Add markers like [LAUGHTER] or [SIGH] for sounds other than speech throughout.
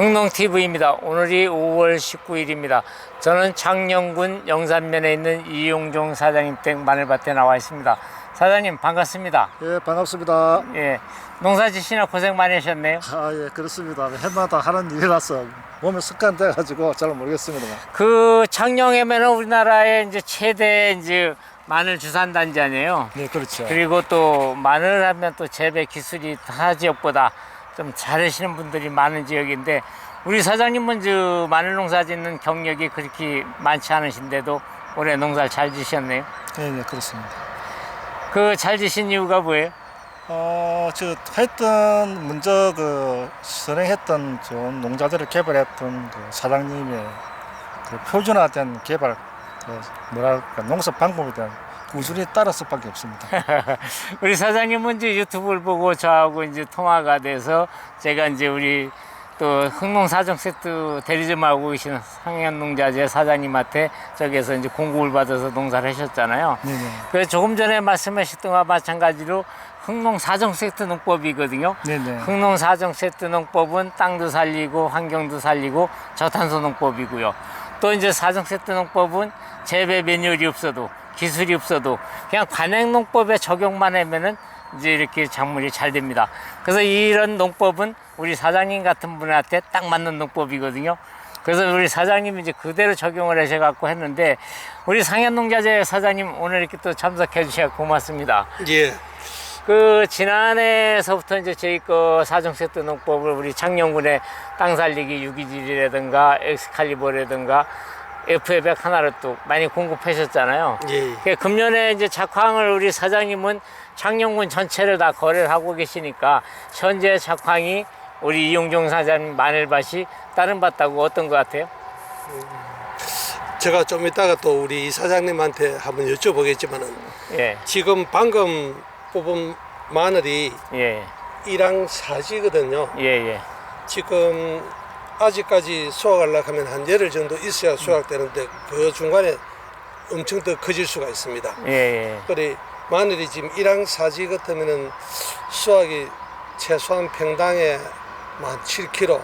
흥농TV입니다. 오늘이 5월 19일입니다. 저는 창녕군 영산면에 있는 이용종 사장님 댁 마늘밭에 나와 있습니다. 사장님 반갑습니다. 예, 반갑습니다. 예, 농사 지시나 고생 많이 하셨네요. 아, 예, 그렇습니다. 해마다 하는 일이라서 몸에 습관돼 가지고 잘 모르겠습니다. 그 창녕에면은 우리나라의 이제 최대 이제 마늘 주산 단지 아니에요. 네, 그렇죠. 그리고 또 마늘 하면 또 재배 기술이 타 지역보다 좀 잘하시는 분들이 많은 지역인데 우리 사장님은 저 마늘 농사 짓는 경력이 그렇게 많지 않으신데도 올해 농사를 잘 지셨네요. 예, 네, 그렇습니다. 그 잘 지신 이유가 뭐예요? 어, 저 했던 먼저 그 선행했던 좋은 농자재를 개발했던 그 사장님의 그 표준화된 개발 그 뭐랄까 농사 방법에 대한 꾸준히 따랐을밖에 없습니다. [LAUGHS] 우리 사장님은 이제 유튜브를 보고 저하고 이제 통화가 돼서 제가 이제 우리 또 흥농 사정 세트 대리점 하고 계시는 상현농자재 사장님한테 저기에서 이제 공급을 받아서 농사를 하셨잖아요. 네, 네, 그래서 조금 전에 말씀하셨던 것과 마찬가지로 흥농 사정 세트 농법이거든요. 네, 네. 흥농 사정 세트 농법은 땅도 살리고 환경도 살리고 저탄소 농법이고요. 또 이제 사정 세트 농법은 재배 매뉴얼이 없어도 기술이 없어도 그냥 관행 농법에 적용만 하면은 이제 이렇게 작물이 잘 됩니다. 그래서 이런 농법은 우리 사장님 같은 분한테 딱 맞는 농법이거든요. 그래서 우리 사장님이 이제 그대로 적용을 하셔갖고 했는데 우리 상현농자재 사장님 오늘 이렇게 또 참석해 주셔서 고맙습니다. 예. 그 지난해서부터 이제 저희 거 사정 세트 농법을 우리 창녕군의 땅 살리기 유기질이라든가 엑스칼리버라든가 F200 하나를 또 많이 공급하셨잖아요. 예. 그 금년에 이제 작황을 우리 사장님은 창녕군 전체를 다 거래를 하고 계시니까 현재 작황이 우리 이용종 사장님 마늘밭이 다른 밭하고 어떤 것 같아요? 제가 좀 이따가 또 우리 이 사장님한테 한번 여쭤보겠지만은 예, 지금 방금 뽑은 마늘이 예, 1항 사지거든요. 예, 예. 지금 아직까지 수확하려고 하면 한 열흘 정도 있어야 수확되는데 그 중간에 엄청 더 커질 수가 있습니다. 예, 예. 그래 마늘이 지금 1항 사지 같으면은 수확이 최소한 평당에 한 7kg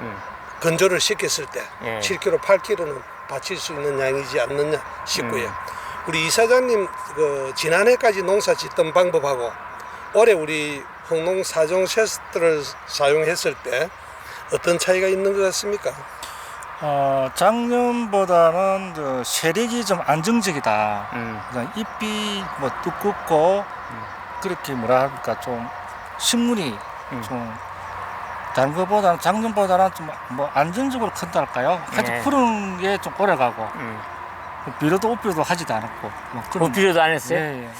음. 건조를 시켰을 때 예. 7kg, 8kg는 바칠 수 있는 양이지 않느냐 싶고요. 음. 우리 이사장님 그 지난해까지 농사 짓던 방법하고 올해 우리 홍농 사종 세스트를 사용했을 때 어떤 차이가 있는 것 같습니까? 어, 작년보다는 저 세력이 좀 안정적이다. 음. 그다음 잎이 뭐 두껍고 그렇게 뭐랄까 좀 식물이 음. 좀 다른 것보다는 작년보다는 좀 뭐 안정적으로 큰달까요? 하여튼 네. 푸른 게 좀 오래가고 음. 비료도 옷비료도 하지도 않았고 뭐그 필요도 안 했어요? 예, 예.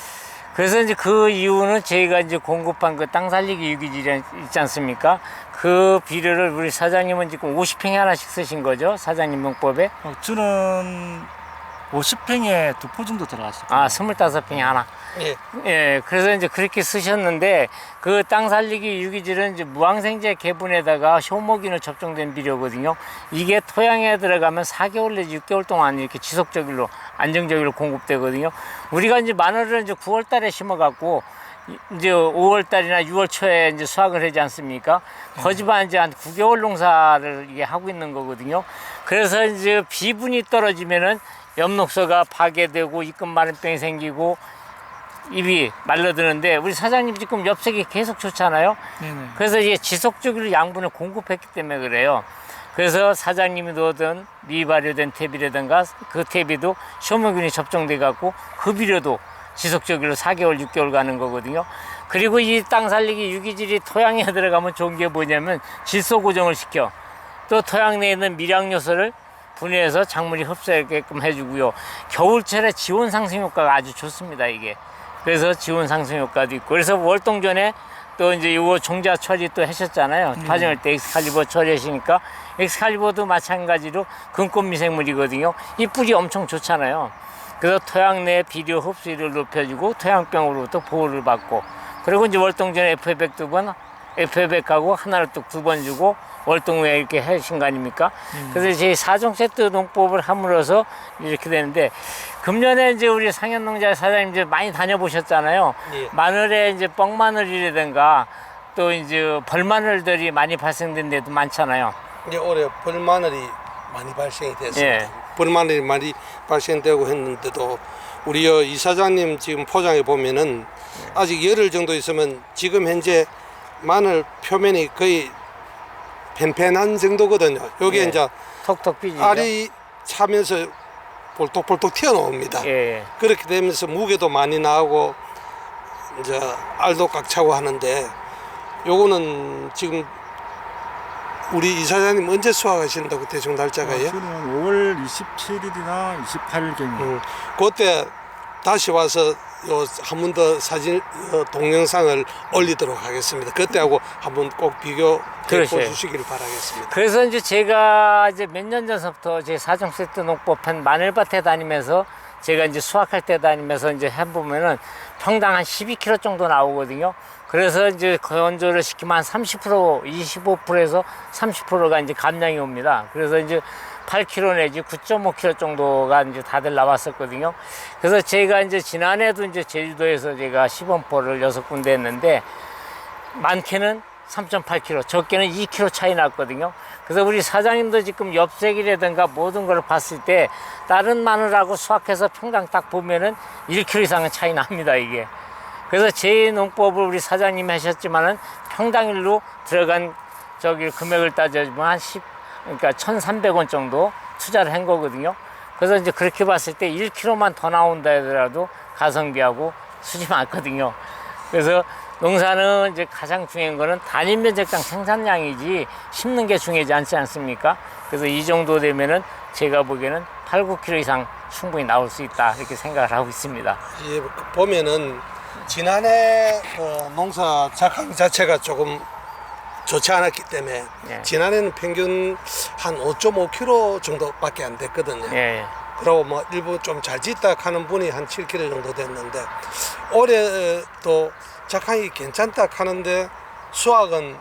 그래서 이제 그 이유는 저희가 이제 공급한 그 땅 살리기 유기질 있지 않습니까? 그 비료를 우리 사장님은 지금 50평에 하나씩 쓰신 거죠? 사장님 농법에? 어, 저는 50평에 두 포 정도 들어갔어요. 아, 25평에 하나. 예. 예, 그래서 이제 그렇게 쓰셨는데 그 땅 살리기 유기질은 이제 무항생제 개분에다가 효모균을 접종된 비료거든요. 이게 토양에 들어가면 4개월 내지 6개월 동안 이렇게 지속적으로 안정적으로 공급되거든요. 우리가 이제 마늘을 이제 9월 달에 심어 갖고 이- 이제 5월 달이나 6월 초에 이제 수확을 하지 않습니까? 거지만 이제 한 9개월 농사를 이게 하고 있는 거거든요. 그래서 이제 비분이 떨어지면은 엽록소가 파괴되고 입금 마른병이 생기고 입이 말라드는데 우리 사장님 지금 엽색이 계속 좋잖아요. 네네. 그래서 이게 지속적으로 양분을 공급했기 때문에 그래요. 그래서 사장님이 넣었던 미발효된 탭이라든가 그 탭이도 쇼모균이 접종돼 갖고 그 비료도 지속적으로 4개월, 6개월 가는 거거든요. 그리고 이 땅 살리기 유기질이 토양에 [LAUGHS] 들어가면 좋은 게 뭐냐면 질소 고정을 시켜. 또 토양 내에 있는 미량 요소를 분해해서 작물이 흡수하게끔 해주고요. 겨울철에 지온 상승 효과가 아주 좋습니다, 이게. 그래서 지온 상승 효과도 있고. 그래서 월동전에 또 이제 이거 종자 처리 또 하셨잖아요. 파종할 때 엑스칼리버 처리하시니까 엑스칼리버도 마찬가지로 금꽃 미생물이거든요. 이 뿌리 엄청 좋잖아요. 그래서 토양 내 비료 흡수율을 높여주고 토양병으로부터 보호를 받고 그리고 이제 월동전에 F100 두 번, F100하고 하나를 또두번 주고 월동 후에 이렇게 하신 거 아닙니까? 그래서 이제 사종 세트 농법을 함으로써 이렇게 되는데 금년에 이제 우리 상현농자 사장님 이제 많이 다녀보셨잖아요. 예. 마늘에 이제 뻥마늘이라든가 또 이제 벌마늘들이 많이 발생된 데도 많잖아요. 이제 올해 벌마늘이 많이 발생이 됐습니다. 예. 벌마늘이 많이 발생되고 했는데도 우리 여 이사장님 지금 포장해 보면은 아직 열흘 정도 있으면 지금 현재 마늘 표면이 거의 펜펜한 정도거든요. 여기에 예. 이제 톡톡 삐지죠. 알이 차면서 볼톡볼톡 튀어나옵니다. 예. 그렇게 되면서 무게도 많이 나오고 이제 알도 꽉 차고 하는데 요거는 지금 우리 이사장님 언제 수확하신다고 대충 날짜가요? 저는 5월 27일이나 28일 경에 음, 그때 다시 와서 요한번 더 사진 어, 동영상을 올리도록 하겠습니다. 그때하고 한 번 꼭 비교해 그러세요. 보시길 바라겠습니다. 그래서 이제 제가 이제 몇 년 전서부터 제 사정세트 농법한 마늘밭에 다니면서 제가 이제 수확할 때 다니면서 이제 해보면은 평당 한 12kg 정도 나오거든요. 그래서 이제 건조를 시키면 한 30%, 25%에서 30%가 이제 감량이 옵니다. 그래서 이제 8kg 내지 9.5kg 정도가 이제 다들 나왔었거든요. 그래서 제가 이제 지난해도 이제 제주도에서 제가 시범포를 여섯 군데 했는데 많게는 3.8kg, 적게는 2kg 차이 났거든요. 그래서 우리 사장님도 지금 엽색이라든가 모든 걸 봤을 때 다른 마늘하고 수확해서 평당 딱 보면은 1kg 이상은 차이 납니다, 이게. 그래서 제 농법을 우리 사장님이 하셨지만은 평당일로 들어간 저기 금액을 따져보면 한 10, 그러니까 1,300원 정도 투자를 한 거거든요. 그래서 이제 그렇게 봤을 때 1kg만 더 나온다 하더라도 가성비하고 수지 많거든요. 그래서 농사는 이제 가장 중요한 거는 단위 면적당 생산량이지 심는 게 중요하지 않지 않습니까? 그래서 이 정도 되면은 제가 보기에는 8, 9kg 이상 충분히 나올 수 있다 이렇게 생각을 하고 있습니다. 예, 보면은 지난해 그 농사 작황 자체가 조금 좋지 않았기 때문에 예. 지난해는 평균 한 5.5kg 정도밖에 안 됐거든요. 예, 예. 그리고 뭐 일부 좀 잘 짓다 하는 분이 한 7kg 정도 됐는데 올해도 작황이 괜찮다 하는데 수확은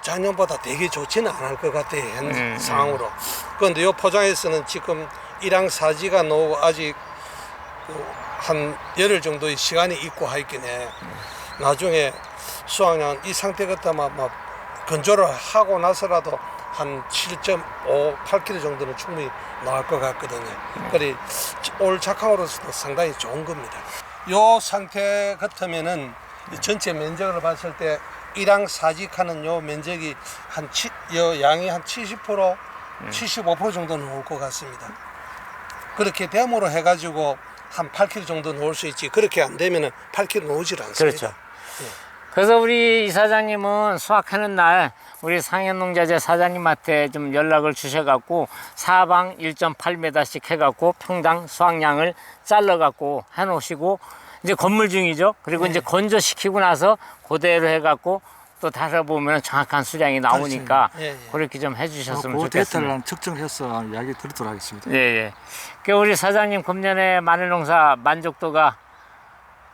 작년보다 되게 좋지는 않을 것 같아요 현 음, 상황으로. 그런데 요 포장에서는 지금 일항 사지가 나오고 아직 그한 열흘 정도의 시간이 있고 하있기에 나중에 수확량 이 상태 같다면 막 건조를 하고 나서라도 한 7.5, 8kg 정도는 충분히 나올 것 같거든요. 그래 올 작황으로서도 상당히 좋은 겁니다. 요 상태 같으면은 이 전체 면적을 봤을 때 일항 사직하는 요 면적이 한 치, 요 양이 한 70%, 75% 정도는 올것 같습니다. 그렇게 댐으로 해가지고 한 8kg 정도 넣을 수 있지. 그렇게 안 되면은 8kg 넣지를 않습니다. 그렇죠. 그래서 우리 이사장님은 수확하는 날 우리 상현농자재 사장님한테 좀 연락을 주셔갖고 사방 1.8m씩 해갖고 평당 수확량을 잘라갖고 해놓으시고 이제 건물 중이죠. 그리고 네. 이제 건조시키고 나서 그대로 해갖고 또 달아보면 정확한 수량이 나오니까 예, 예. 그렇게 좀 해주셨으면 그 데이터를 좋겠습니다. 한 측정해서 이야기 드리도록 하겠습니다. 예, 예. 그 우리 사장님 금년에 마늘 농사 만족도가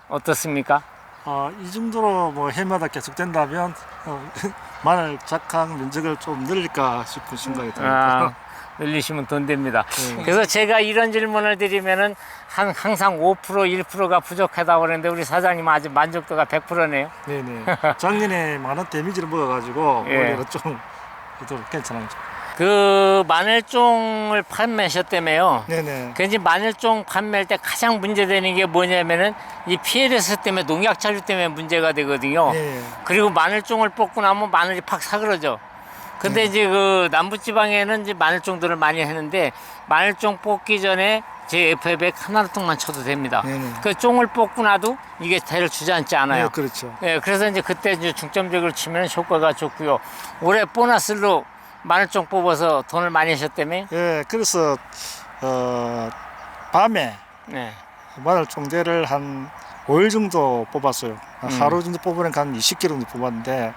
어떻습니까? 어, 이 정도로 뭐 해마다 계속 된다면 어, [LAUGHS] 마늘 작황 면적을 좀 늘릴까 싶은 생각이 듭니다. 아, [LAUGHS] 늘리시면 돈 됩니다. 네. 그래서 제가 이런 질문을 드리면은 한, 항상 5% 1%가 부족하다고 그러는데 우리 사장님은 아직 만족도가 100%네요. 네네. [LAUGHS] 작년에 많은 데미지를 먹어가지고 예. 올해는 좀 그래도 괜찮아요. 그 마늘종을 판매하셨다며요. 네네. 그 이제 마늘종 판매할 때 가장 문제되는 게 뭐냐면은 이 피해레스 때문에 농약 잔류 때문에 문제가 되거든요. 예. 그리고 마늘종을 뽑고 나면 마늘이 팍 사그러져. 근데 이제 그 남부지방에는 이제 마늘종들을 많이 하는데 마늘종 뽑기 전에 제 FF에 카나르통만 쳐도 됩니다. 네네. 그 종을 뽑고 나도 이게 대를 주저앉지 않아요. 네, 그렇죠. 예, 그래서 이제 그때 이제 중점적으로 치면 효과가 좋고요. 올해 보너스로 마늘 종 뽑아서 돈을 많이 하셨다며? 예, 그래서 어, 밤에 네. 마늘 종대를 한 5일 정도 뽑았어요. 한 음. 하루 정도 뽑으니까 한 20kg 정도 뽑았는데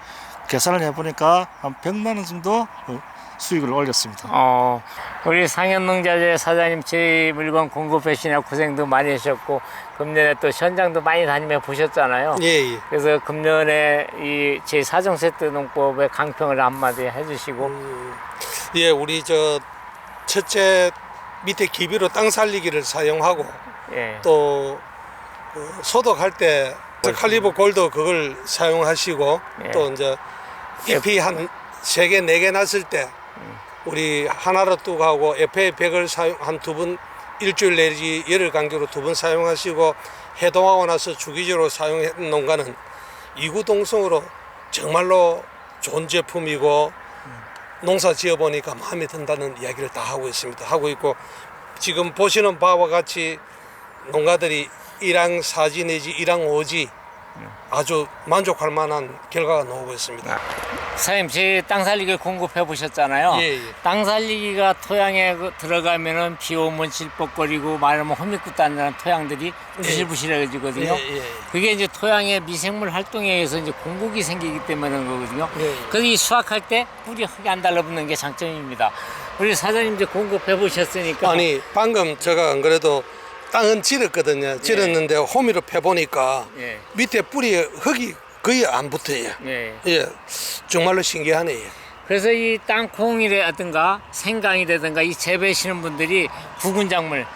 계산을 해보니까 한 100만 원 정도 어, 수익을 올렸습니다. 어, 우리 상현농자재 사장님 제 물건 공급해시냐 고생도 많이 하셨고 금년에 또 현장도 많이 다니며 보셨잖아요. 예, 예. 그래서 금년에 이 제 사정 세트 농법의 강평을 한마디 해주시고 음, 예, 우리 저 첫째 밑에 기비로 땅 살리기를 사용하고 예, 또그 소독할 때 칼리버 골드 그걸 사용하시고 예. 또 이제 잎이 한 세 개 네 개 났을 때 우리 하나로 뚝하고 FA 100을 사용 한 두 번 일주일 내지 열흘 간격으로 두 번 사용하시고 해동하고 나서 주기적으로 사용했던 농가는 이구동성으로 정말로 좋은 제품이고 농사 지어 보니까 마음에 든다는 이야기를 다 하고 있습니다. 하고 있고 지금 보시는 바와 같이 농가들이 일항 사지 내지 일항 오지 아주 만족할 만한 결과가 나오고 있습니다. 사장님, 제 땅 살리기 공급해 보셨잖아요. 예, 예. 땅 살리기가 토양에 그 들어가면은 비 오면 질퍽거리고 말하면 호미꽃 단다는 토양들이 부실부실해지거든요. 예, 예. 그게 이제 토양의 미생물 활동에 의해서 이제 공국이 생기기 때문에 그런 거거든요. 예, 예. 그래서 이 수확할 때 뿌리 흙이 안 달라붙는 게 장점입니다. 우리 사장님 이제 공급해 보셨으니까 아니 방금 제가 안 그래도 땅은 지렸거든요. 지렸는데 호미로 패보니까 예. 밑에 뿌리에 흙이 거의 안 붙어요. 예. 예, 정말로 신기하네요. 그래서 이 땅콩이라든가 생강이라든가 이 재배하시는 분들이 굵은 작물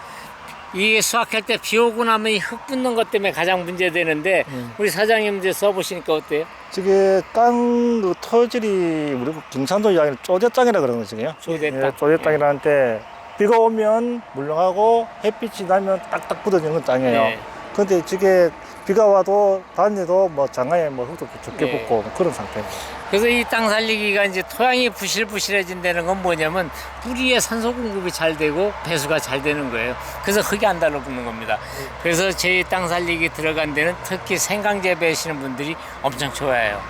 이게 수확할 때 비 오고 나면 이 흙 붙는 것 때문에 가장 문제되는데 우리 사장님 이제 써보시니까 어때요? 저게 땅그 토질이 우리 경상도 이야기는 쪼대 땅이라 그러는 거거든요. 쪼대땅. 예, 쪼대 땅이라는데 비가 오면 물렁하고 햇빛이 나면 딱딱 건 땅이에요. 네. 근데 저게 비가 와도 다니도 뭐 장화에 뭐 흙도 좋게 네. 붙고 뭐 그런 상태입니다. 그래서 이 땅 살리기가 이제 토양이 부실부실해진다는 건 뭐냐면 뿌리에 산소 공급이 잘 되고 배수가 잘 되는 거예요. 그래서 흙이 안 달라붙는 겁니다. 그래서 제땅 살리기 들어간 데는 특히 생강 재배하시는 분들이 엄청 좋아해요.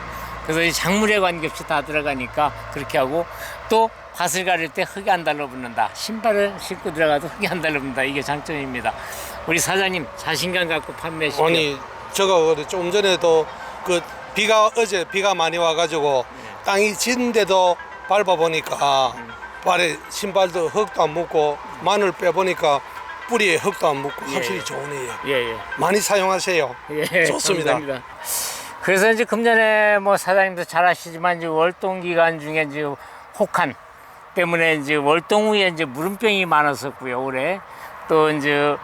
그래서 이 작물에 관계없이 다 들어가니까 그렇게 하고 또 밭을 가릴 때 흙이 안 달라붙는다. 신발을 신고 들어가도 흙이 안 달라붙는다. 이게 장점입니다. 우리 사장님 자신감 갖고 판매하시고 아니 제가 그래 좀 전에도 그 비가 어제 비가 많이 와가지고 땅이 진데도 밟아보니까 발에 신발도 흙도 안 묻고 마늘 빼보니까 뿌리에 흙도 안 묻고 예. 확실히 좋으네요. 예, 예. 많이 사용하세요. 예, [LAUGHS] 좋습니다. 감사합니다. 그래서 이제 금년에 뭐 사장님도 잘 아시지만 이제 월동 기간 중에 이제 혹한 때문에 이제 월동 후에 이제 물음병이 많았었고요 올해 또 이제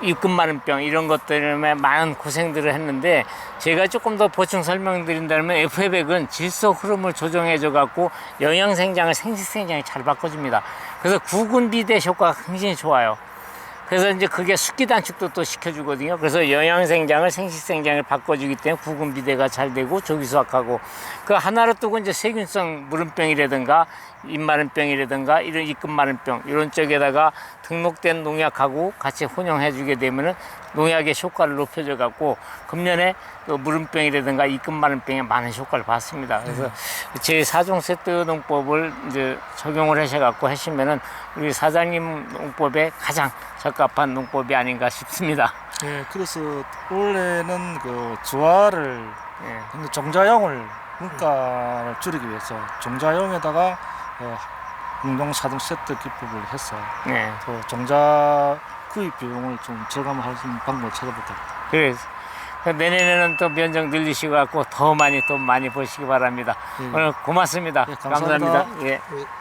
입금 마른병 이런 것 때문에 많은 고생들을 했는데 제가 조금 더 보충 설명드린다면 F100은 질소 흐름을 조정해줘 갖고 영양생장을 생식생장에 잘 바꿔줍니다. 그래서 구근 비대 효과가 굉장히 좋아요. 그래서 이제 그게 숙기 단축도 또 시켜주거든요. 그래서 영양생장을 생식생장을 바꿔주기 때문에 구근 비대가 잘 되고 조기 수확하고 그 하나로 뜨고 이제 세균성 물음병이라든가 입마른병이라든가 이런 입금 마른병 이런 쪽에다가 등록된 농약하고 같이 혼용해 주게 되면은 농약의 효과를 높여줘 갖고 금년에 그 물음병이라든가 입금 마른병에 많은 효과를 봤습니다. 그래서 제 사종 세트 농법을 이제 적용을 하셔 갖고 하시면은 우리 사장님 농법에 가장 적합한 농법이 아닌가 싶습니다. 예, 그래서 원래는 그 주화를 예. 근데 종자용을 물가를 줄이기 위해서 종자용에다가 어, 운동 사동 세트 기법을 해서 예. 그 종자 구입 비용을 좀 절감할 수 있는 방법을 찾아볼까 합니다. 그래서 내년에는 또 면적 늘리시고 갖고 더 많이 돈 많이 버시기 바랍니다. 예. 오늘 고맙습니다. 예, 감사합니다. 감사합니다. 예. 예.